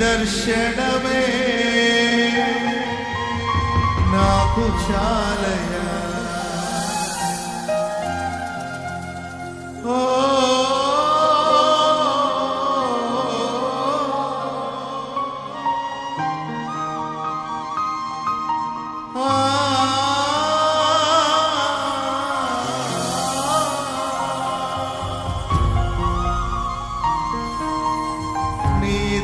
దర్శనమే. నాకు చాలయ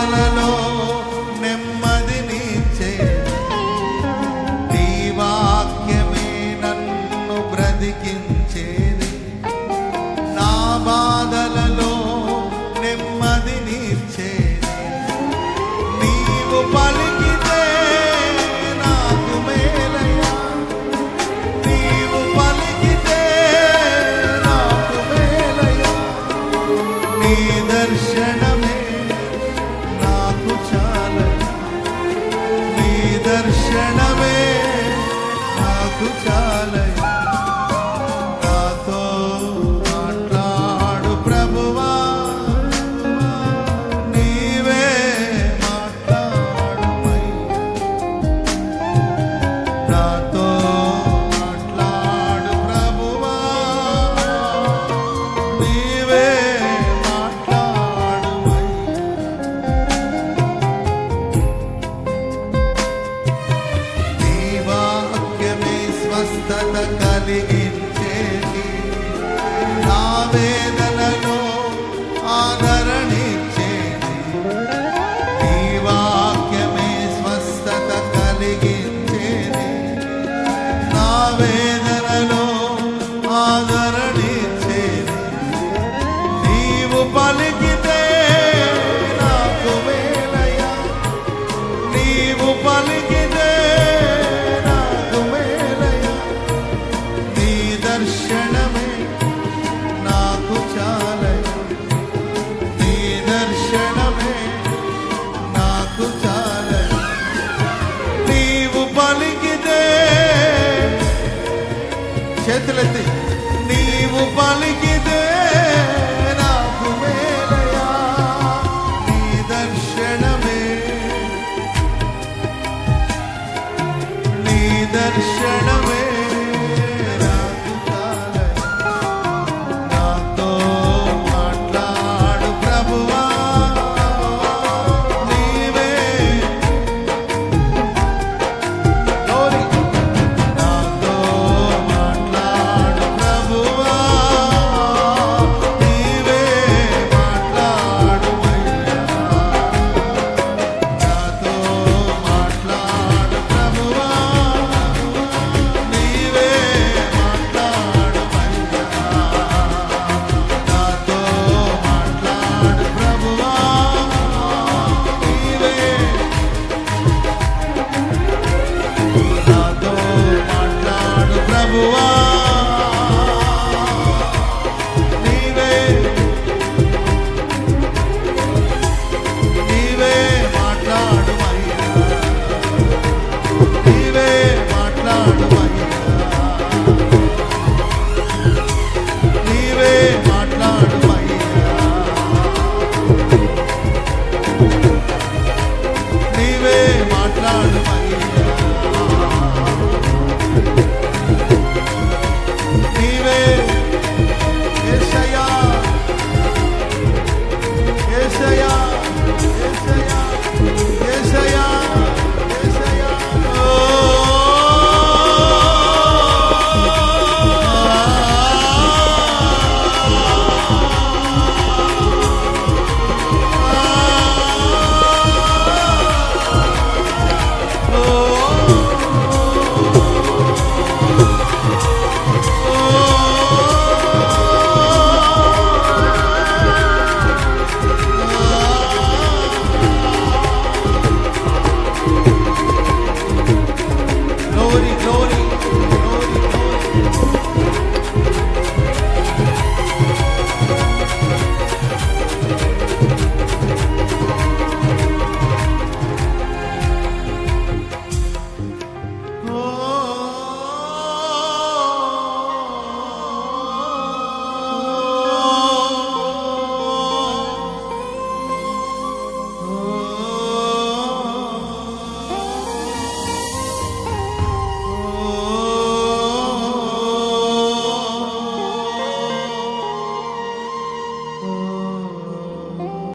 కలలో నెమ్మదినిచ్చే నీ వాక్యమే నన్ను బ్రతికి Alegria.